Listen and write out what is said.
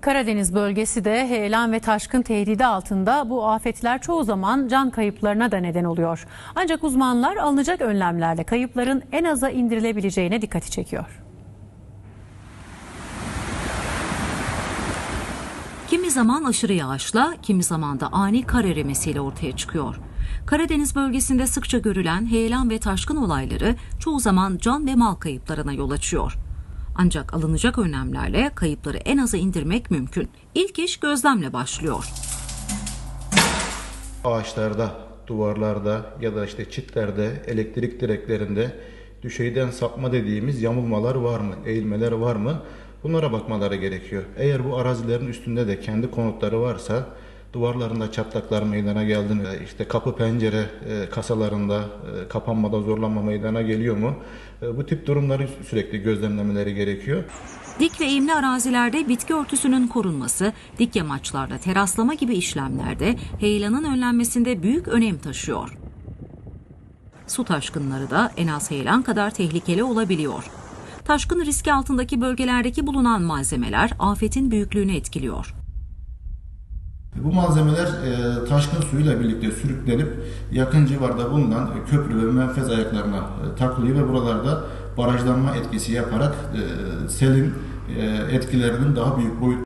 Karadeniz bölgesi de heyelan ve taşkın tehdidi altında bu afetler çoğu zaman can kayıplarına da neden oluyor. Ancak uzmanlar alınacak önlemlerle kayıpların en aza indirilebileceğine dikkati çekiyor. Kimi zaman aşırı yağışla, kimi zaman da ani kar erimesiyle ortaya çıkıyor. Karadeniz bölgesinde sıkça görülen heyelan ve taşkın olayları çoğu zaman can ve mal kayıplarına yol açıyor. Ancak alınacak önlemlerle kayıpları en aza indirmek mümkün. İlk iş gözlemle başlıyor. ağaçlarda, duvarlarda ya da işte çitlerde, elektrik direklerinde düşeyden sapma dediğimiz yamulmalar var mı, eğilmeler var mı? Bunlara bakmaları gerekiyor. Eğer bu arazilerin üstünde de kendi konutları varsa duvarlarında çatlaklar meydana geldiğinde işte kapı pencere e, kasalarında e, kapanmada zorlanma meydana geliyor mu? E, bu tip durumları sürekli gözlemlemeleri gerekiyor. Dik ve eğimli arazilerde bitki örtüsünün korunması, dik yamaçlarda teraslama gibi işlemlerde heyelanın önlenmesinde büyük önem taşıyor. Su taşkınları da en az heyelan kadar tehlikeli olabiliyor. Taşkın riski altındaki bölgelerdeki bulunan malzemeler afetin büyüklüğünü etkiliyor. Bu malzemeler e, taşkın suyuyla birlikte sürüklenip yakın civarda bulunan köprü ve menfez ayaklarına e, takılıyor ve buralarda barajlanma etkisi yaparak e, selin e, etkilerinin daha büyük boyut